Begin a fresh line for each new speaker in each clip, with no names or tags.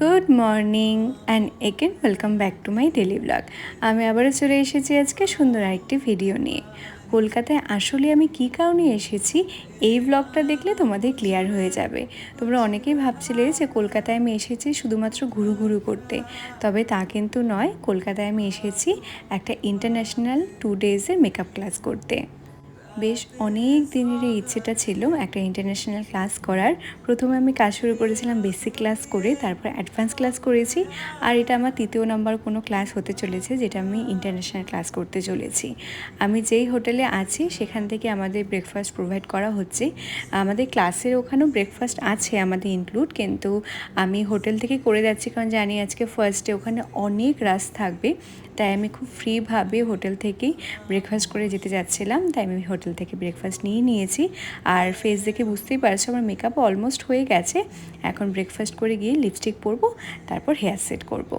Good morning and again welcome back to my daily blog. আমি আবারও চলে এসেছি আজকে সুন্দর আরেকটি ভিডিও নিয়ে। কলকাতায় আসলে আমি কী কারণে এসেছি এই ব্লগটা দেখলে তোমাদের ক্লিয়ার হয়ে যাবে। তোমরা অনেকেই ভাবছিলে যে কলকাতায় আমি এসেছি শুধুমাত্র ঘুরু ঘুরু করতে। তবে তা কিন্তু নয়, কলকাতায় আমি এসেছি একটা ইন্টারন্যাশনাল টু ডেজের মেকআপ ক্লাস করতে। বেশ অনেক দিনের এই ইচ্ছেটা ছিল একটা ইন্টারন্যাশনাল ক্লাস করার। প্রথমে আমি কাজ শুরু করেছিলাম বেসিক ক্লাস করে, তারপর অ্যাডভান্স ক্লাস করেছি, আর এটা আমার তৃতীয় নাম্বার কোনো ক্লাস হতে চলেছে, যেটা আমি ইন্টারন্যাশনাল ক্লাস করতে চলেছি। আমি যেই হোটেলে আছি, সেখান থেকে আমাদের ব্রেকফাস্ট প্রোভাইড করা হচ্ছে। আমাদের ক্লাসের ওখানেও ব্রেকফাস্ট আছে আমাদের ইনক্লুড কিন্তু আমি হোটেল থেকে করে যাচ্ছি কারণ জানি আজকে ফার্স্টে ওখানে অনেক রাস থাকবে। তাই আমি খুব ফ্রিভাবে হোটেল থেকেই ব্রেকফাস্ট করে যেতে যাচ্ছিলাম, তাই আমি হোটেল থেকে ব্রেকফাস্ট নিয়ে নিয়েছি। আর ফেস দেখে বুঝতেই পারছ, আমার মেকআপ অলমোস্ট হয়ে গেছে। এখন ব্রেকফাস্ট করে গিয়ে লিপস্টিক পরবো, তারপর হেয়ার সেট করব।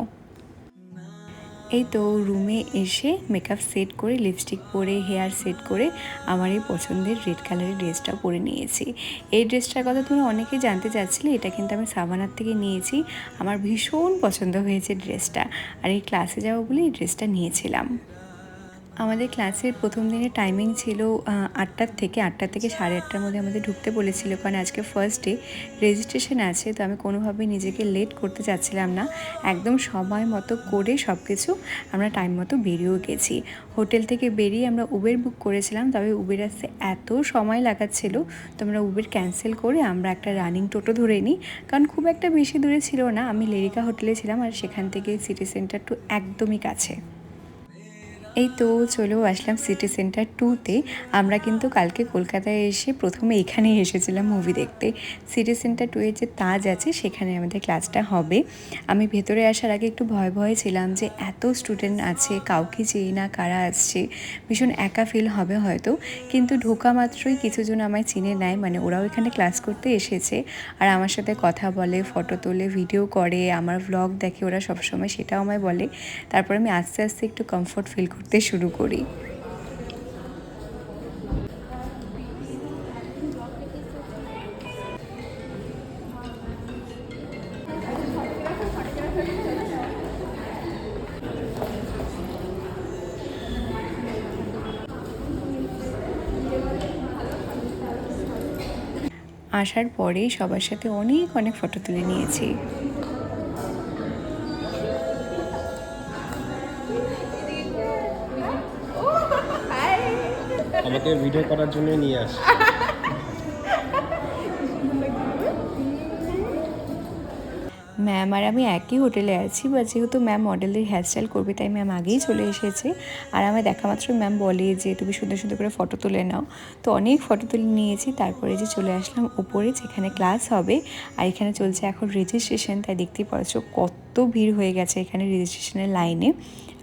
এই তো রুমে এসে মেকআপ সেট করে লিপস্টিক পরে হেয়ার সেট করে আমার এই পছন্দের রেড কালারের ড্রেসটা পরে নিয়েছি। এই ড্রেসটার কথা তুমি অনেকেই জানতে চাচ্ছিলে, এটা কিন্তু আমি সাবানার থেকে নিয়েছি। আমার ভীষণ পছন্দ হয়েছে ড্রেসটা আর এই ক্লাসে যাব বলে এই ড্রেসটা নিয়েছিলাম। আমাদের ক্লাসের প্রথম দিনের টাইমিং ছিল আটটার থেকে আটটা থেকে সাড়ে আটটার মধ্যে আমাদের ঢুকতে বলেছিল, কারণ আজকে ফার্স্ট ডে রেজিস্ট্রেশন আছে, তো আমি কোনোভাবেই নিজেকে লেট করতে চাচ্ছিলাম না। একদম সময় মতো করে সব কিছু আমরা টাইম মতো বেরিয়েও গেছি। হোটেল থেকে বেরিয়ে আমরা উবের বুক করেছিলাম, তবে উবের আসতে এত সময় লাগাচ্ছিল, তো আমরা উবের ক্যান্সেল করে আমরা একটা রানিং টোটো ধরে নিই, কারণ খুব একটা বেশি দূরে ছিল না। আমি লেরিকা হোটেলে ছিলাম আর সেখান থেকে সিটি সেন্টার টু একদমই কাছে। এই তো চলেও আসলাম সিটি সেন্টার টুতে আমরা কিন্তু কালকে কলকাতায় এসে প্রথমে এখানেই এসেছিলাম মুভি দেখতে। সিটি সেন্টার টুয়ের যে তাজ আছে, সেখানে আমাদের ক্লাসটা হবে। আমি ভেতরে আসার আগে একটু ভয় ভয়ে ছিলাম যে এত স্টুডেন্ট আছে, কাউকে চেয়ে না কারা আসছে। ভীষণ একা ফিল হবে হয়তো। কিন্তু ঢোকা মাত্রই কিছুজন আমায় চিনে নেয় মানে ওরাও এখানে ক্লাস করতে এসেছে। আর আমার সাথে কথা বলে ফটো তোলে ভিডিও করে, আমার ভ্লগ দেখে ওরা সবসময় সেটাও আমায় বলে। তারপর আমি আস্তে আস্তে একটু কমফোর্ট ফিল করতে শুরু করি। আসার পরে সবার সাথে অনেক অনেক ফটো তুলে নিয়েছি।
আমাকে ভিডিও করার জন্য নিয়ে আসছে
ম্যাম আর আমি একই হোটেলে আছি বা যেহেতু ম্যাম মডেলের হেয়ারস্টাইল করবে, তাই ম্যাম আগেই চলে এসেছে। আর আমার দেখা মাত্র ম্যাম বলে যে, তুমি সুন্দর সুন্দর করে ফটো তুলে নাও। তো অনেক ফটো তুলে নিয়েছি, তারপরে যে চলে আসলাম উপরে, যেখানে ক্লাস হবে, আর এখানে চলছে এখন রেজিস্ট্রেশন তাই দেখতেই পাচ্ছ কত ভিড় হয়ে গেছে এখানে রেজিস্ট্রেশনের লাইনে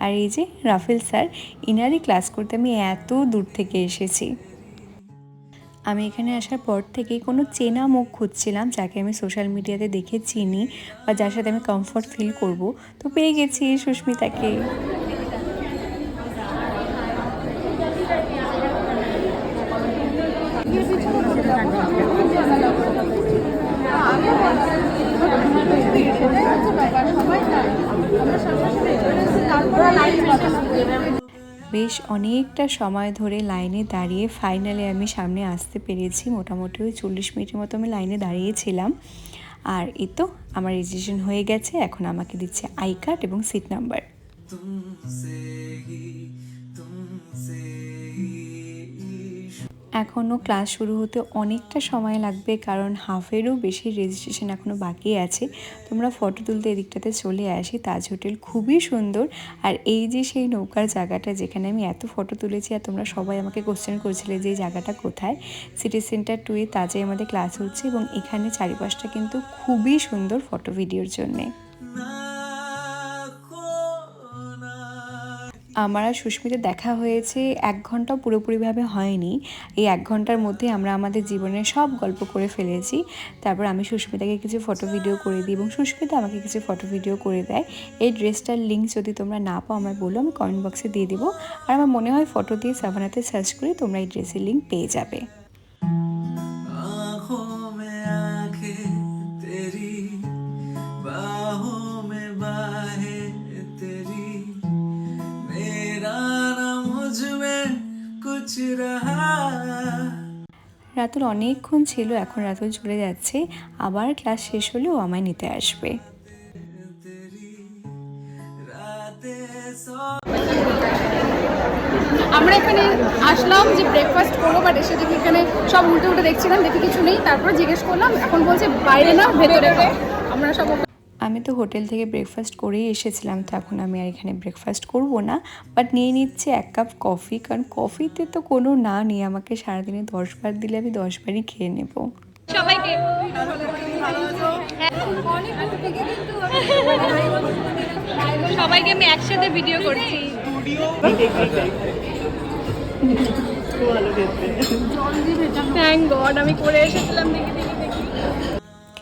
আর এই যে রাফেল স্যার, ইনারই ক্লাস করতে আমি এত দূর থেকে এসেছি। আমি এখানে আসার পর থেকে কোনো চেনা মুখ খুঁজছিলাম যাকে আমি সোশ্যাল মিডিয়াতে দেখে চিনি বা যার সাথে আমি কমফর্ট ফিল করব। তো পেয়ে গেছি সুস্মিতাকে। বেশ অনেকটা সময় ধরে লাইনে দাঁড়িয়ে ফাইনালে আমি সামনে আসতে পেরেছি। মোটামুটি ওই চল্লিশ মিনিটের মতো আমি লাইনে দাঁড়িয়েছিলাম। আর এই তো আমার রেজিস্ট্রেশন হয়ে গেছে। এখন আমাকে দিচ্ছে আই কার্ড এবং সিট নাম্বার এখনও ক্লাস শুরু হতে অনেকটা সময় লাগবে, কারণ হাফেরও বেশি রেজিস্ট্রেশন এখনও বাকি আছে। তোমরা ফটো তুলতে এদিকটাতে চলে আসি, তাজ হোটেল খুবই সুন্দর। আর এই যে সেই নৌকার জায়গাটা যেখানে আমি এত ফটো তুলেছি, আর তোমরা সবাই আমাকে কোশ্চেন করেছিলে যে এই জায়গাটা কোথায়? সিটি সেন্টার টুয়ে তাজে আমাদের ক্লাস হচ্ছে এবং এখানে চারিপাশটা কিন্তু খুবই সুন্দর ফটো ভিডিওর জন্যে। আমার আর সুস্মিতা দেখা হয়েছে এক ঘণ্টা পুরোপুরিভাবে হয়নি। এই এক ঘণ্টার মধ্যে আমরা আমাদের জীবনের সব গল্প করে ফেলেছি। তারপর আমি সুস্মিতাকে কিছু ফটো ভিডিও করে দিই এবং সুস্মিতা আমাকে কিছু ফটো ভিডিও করে দেয়। এই ড্রেসটার লিঙ্ক যদি তোমরা না পাও আমায় বলো, আমি কমেন্ট বক্সে দিয়ে দেবো। আর আমার মনে হয় ফটো দিয়ে সাভানাতে সার্চ করে তোমরা এই ড্রেসের লিঙ্ক পেয়ে যাবে। রাতুল অনেকক্ষণ ছিল, এখন রাতুল চলে যাচ্ছে। আবার ক্লাস শেষ হলেও আমায় নিতে আসবে।
আমরা এখানে আসলাম যে ব্রেকফাস্ট করব বাট এসে দেখি এখানে সব উল্টে উল্টে দেখছিলাম, দেখি কিছু নেই। তারপর জিজ্ঞেস করলাম, এখন বলছে বাইরে না, ভেতরে আমরা সব
আমি তো হোটেল থেকে ব্রেকফাস্ট করেই এসেছিলাম তো এখন আমি আর এখানে ব্রেকফাস্ট করব না। বাট নিয়ে নিচ্ছি এক কাপ কফি কারণ কফিতে তো কোনো না নেই আমাকে সারাদিনে দশ বার দিলে আমি দশ বারই খেয়ে নেব।
সবাইকে। সবাইকে আমি একসাথে ভিডিও করছি। থ্যাংক গড আমি করে এসেছিলাম দেখি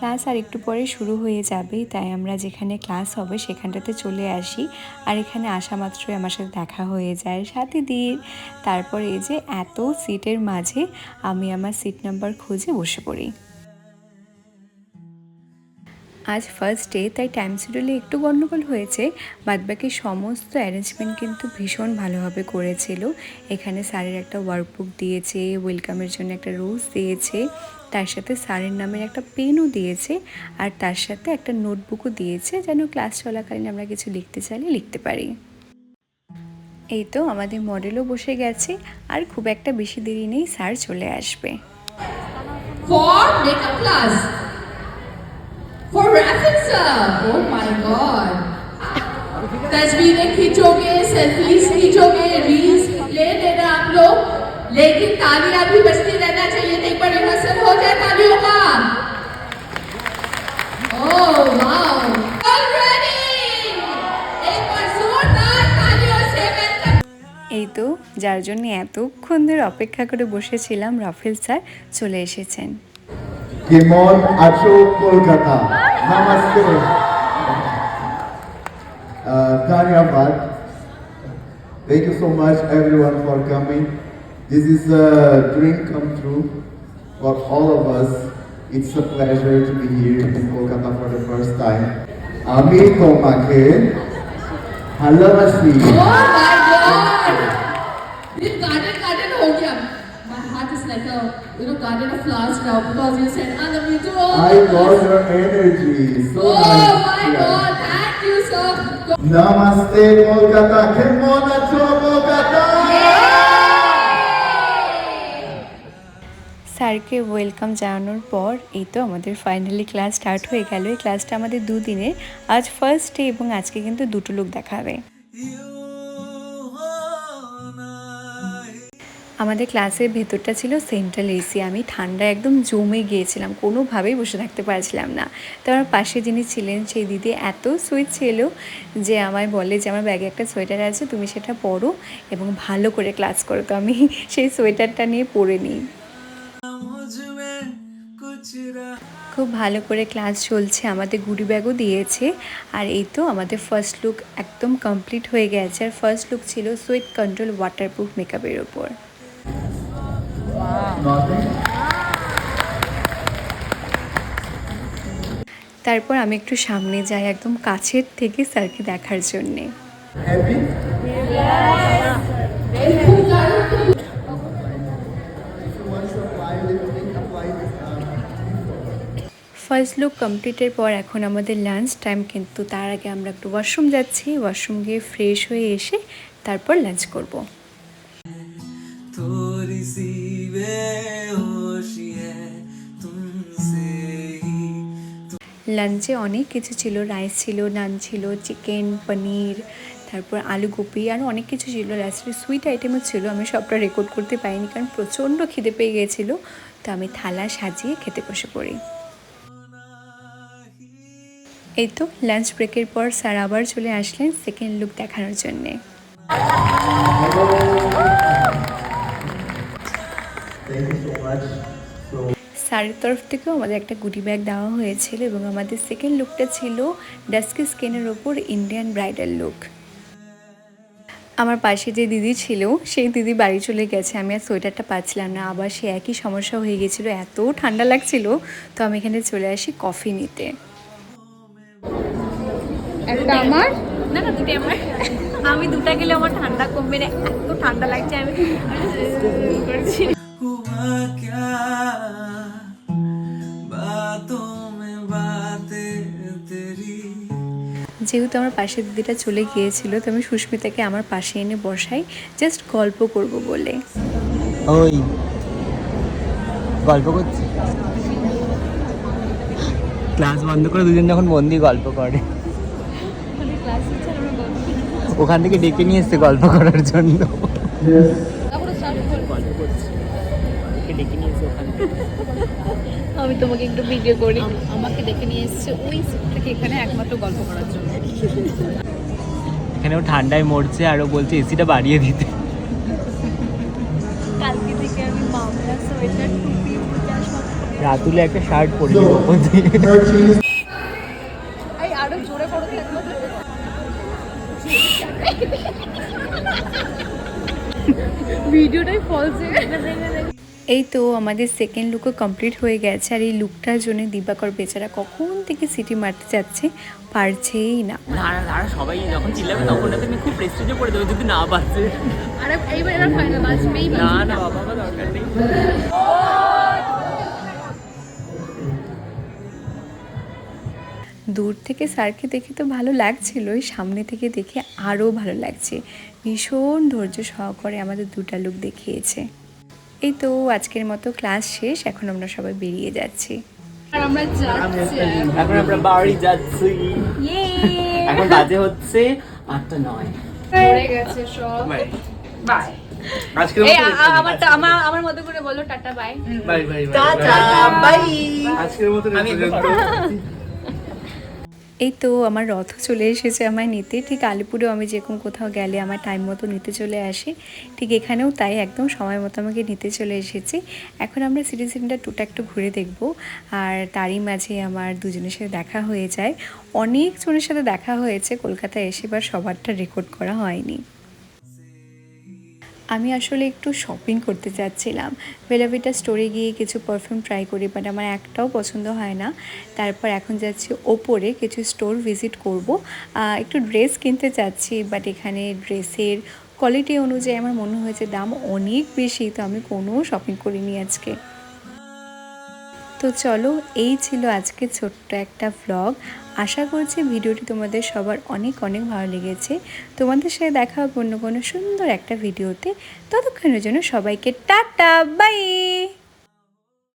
ক্লাস আর একটু পরে শুরু হয়ে যাবে, তাই আমরা যেখানে ক্লাস হবে সেখানটাতে চলে আসি। আর এখানে আসা মাত্রই আমার সাথে দেখা হয়ে যায় সাথে দিয়ে তারপর এই যে এত সিটের মাঝে আমি আমার সিট নাম্বার খুঁজে বসে পড়ি। আজ ফার্স্ট ডে তাই টাইম শিডিউলে একটু গণ্ডগোল হয়েছে। বাদবাকি সমস্ত অ্যারেঞ্জমেন্ট কিন্তু ভীষণ ভালোভাবে করেছিল। এখানে স্যারের একটা ওয়ার্কবুক দিয়েছে ওয়েলকামের জন্য একটা রোজ দিয়েছে। তার সাথে স্যারের নামের একটা পেনও দিয়েছে আর তার সাথে একটা নোটবুকও দিয়েছে যেন ক্লাস চলাকালীন আমরা কিছু লিখতে চাইলে লিখতে পারি এই তো আমাদের মডেলও বসে গেছে আর খুব একটা বেশি দেরি নেই স্যার চলে আসবে
For makeup class. For Raffin sir. Oh my god. तस्वीरें खींचोगे सेल्फीज खींचोगे रील्स ले लेना आप लोग लेकिन तालियां भी बजती रहना चाहिए नहीं पर रिहर्सल
এই তো যার জন্য এতক্ষণ ধরে অপেক্ষা করে বসেছিলাম রাফেল স্যার চলে এসেছেন।
আছো কলকাতা? নমস্তে। ধন্যবাদ। Thank you so much everyone for coming. This is a dream come true. for all of us. It's a pleasure to be here in Kolkata for the first time. Ami Tomake, hello,
Oh my god! This garden garden ho gaya. My heart is like a you know garden of flowers now because you said I love you too.
I got your energy. So
oh
nice.
my
yeah.
God! Thank you, sir.
Namaste, Kolkata. Kemon acho, Kolkata.
স্যারকে welcome জানানোর পর এই তো আমাদের finally class start হয়ে গেল। এই ক্লাসটা আমাদের দুদিনের। আজ ফার্স্ট ডে এবং আজকে কিন্তু দুটো লোক দেখাবে। আমাদের ক্লাসের ভেতরটা ছিল সেন্ট্রাল এসি আমি ঠান্ডা একদম জমে গিয়েছিলাম, কোনোভাবেই বসে থাকতে পারছিলাম না। তো আমার পাশে যিনি ছিলেন, সেই দিদি এত সুইট ছিল যে আমায় বলে যে, আমার ব্যাগে একটা সোয়েটার আছে, তুমি সেটা পরো এবং ভালো করে ক্লাস করো। তো আমি সেই সোয়েটারটা নিয়ে পরে নিই। খুব ভালো করে ক্লাস চলছে আমাদের গুডি ব্যাগও দিয়েছে। আর এই তো আমাদের ফার্স্ট লুক একদম কমপ্লিট হয়ে গেছে। আর ফার্স্ট লুক ছিল সুইট কন্ট্রোল ওয়াটারপ্রুফ মেকআপের ওপর তারপর আমি একটু সামনে যাই একদম কাছের থেকে স্যারকে দেখার জন্যে। ফার্স্ট লুক কমপ্লিটের পর এখন আমাদের লাঞ্চ টাইম কিন্তু তার আগে আমরা একটু ওয়াশরুম যাচ্ছি ওয়াশরুম গিয়ে ফ্রেশ হয়ে এসে তারপর লাঞ্চ করব। লাঞ্চে অনেক কিছু ছিল রাইস ছিল নান ছিল চিকেন পনির তারপর আলু গোপি আরও অনেক কিছু ছিল। রাইসের সুইট আইটেমও ছিল। আমি সবটা রেকর্ড করতে পারিনি কারণ প্রচণ্ড খিদে পেয়ে গিয়েছিল। তো আমি থালা সাজিয়ে খেতে বসে পড়ি। এই তো লাঞ্চ ব্রেকের পর স্যার আবার চলে আসলেন সেকেন্ড লুক দেখানোর জন্যে। স্যারের তরফ থেকেও আমাদের একটা গুডি ব্যাগ দেওয়া হয়েছিল এবং আমাদের সেকেন্ড লুকটা ছিল ডাস্কি স্কিনের ওপর ইন্ডিয়ান ব্রাইডাল লুক আমার পাশে যে দিদি ছিল, সেই দিদি বাড়ি চলে গেছে। আমি আর সোয়েটারটা পাচ্ছিলাম না। আবার সে একই সমস্যা হয়ে গেছিল, এত ঠান্ডা লাগছিল। তো আমি এখানে চলে আসি কফি নিতে।
একটা আমার?
না না দুটোই আমার। আমি দুটা গেলে আমার ঠান্ডা কমবে না এত ঠান্ডা লাগছে আমি করছি।
যেহেতু আমার পাশের দিদিটা চলে গিয়েছিল তো আমি সুস্মিতাকে আমার পাশে এনে বসাই জাস্ট গল্প করব বলে।
ওই গল্প করছি। ক্লাস বন্ধ করে দুজন যখন বন্দি গল্প করে। ওখান থেকে ডেকে নিয়ে এসছে গল্প করার জন্য। গল্প করছি। ডেকে নিয়ে এসে ওখান থেকে।
আমি তোমাকে একটু ভিডিও করি।
আমাকে ডেকে নিয়ে এসেছে ওই থেকে এখানে একমাত্র গল্প করার জন্য।
এখানে ও ঠান্ডায় মরছে আর ও বলছে এসিটা বাড়িয়ে দিতে।
কালকে থেকে আমি মামলা সোয়েটার টুপি
রাতুলে একটা শার্ট পরেছিল
ভিডিওটাই ফলসে
এই তো আমাদের সেকেন্ড লুকও কমপ্লিট হয়ে গেছে আর এই লুকটার জন্য দিবাকর বেচারা কখন থেকে সিটি মারতে যাচ্ছে পারছেই না।
দাঁড়া দাঁড়া সবাই যখন চিল্লাবে তখন না তুমি খুব প্রেস্টিজে পড়ে দেবে যদি না বাজে
আরে এইবার ফাইনাল
না না বাবা দরকার নেই।
দূর থেকে স্যারকে দেখে তো ভালো লাগছিলই সামনে থেকে দেখে আরও ভালো লাগছে। ভীষণ ধৈর্য সহকারে আমাদের দুটা লোক দেখিয়েছে। এই তো আজকের মতো ক্লাস শেষ এখন আমরা সবাই বেরিয়ে যাচ্ছি।
আমরা যাচ্ছি।
এখন আমরা বাড়ি যাচ্ছি। এখন বাজে হচ্ছে আটটা নয়।
পড়ে গেছে সব।
বাই আজকের
এই আ- আ- আমার আমার আমার মতো করে বলো tata bye
bye bye tata bye আজকের মতো আমি
এই তো আমার রথ চলে এসেছে আমায় নিতে। ঠিক আলিপুরেও আমি যেরকম কোথাও গেলে আমার টাইম মতো নিতে চলে আসে। ঠিক এখানেও তাই একদম সময় মতো আমাকে নিতে চলে এসেছি। এখন আমরা সিটি সেন্টার টুটা একটু ঘুরে দেখব। আর তারই মাঝে আমার দুজনের সাথে দেখা হয়ে যায়। অনেকজনের সাথে দেখা হয়েছে। কলকাতায় এসে বা সবারটা রেকর্ড করা হয়নি। আমি আসলে একটু শপিং করতে চাচ্ছিলাম। বেলাভিটা স্টোরে গিয়ে কিছু পারফিউম ট্রাই করি বাট আমার একটাও পছন্দ হয় না। তারপর এখন যাচ্ছি ওপরে কিছু স্টোর ভিজিট করব। একটু ড্রেস কিনতে চাচ্ছি বাট এখানে ড্রেসের কোয়ালিটি অনুযায়ী আমার মনে হয়েছে দাম অনেক বেশি, তো আমি কোনো শপিং করিনি আজকে। তো চলো, এই ছিল আজকে ছোট্ট একটা ভ্লগ আশা করছি ভিডিওটি তোমাদের সবার অনেক অনেক ভালো লেগেছে। তোমাদের সাথে দেখা হবে অন্য কোনো সুন্দর একটা ভিডিওতে। ততক্ষণের জন্য সবাইকে টাটা বাই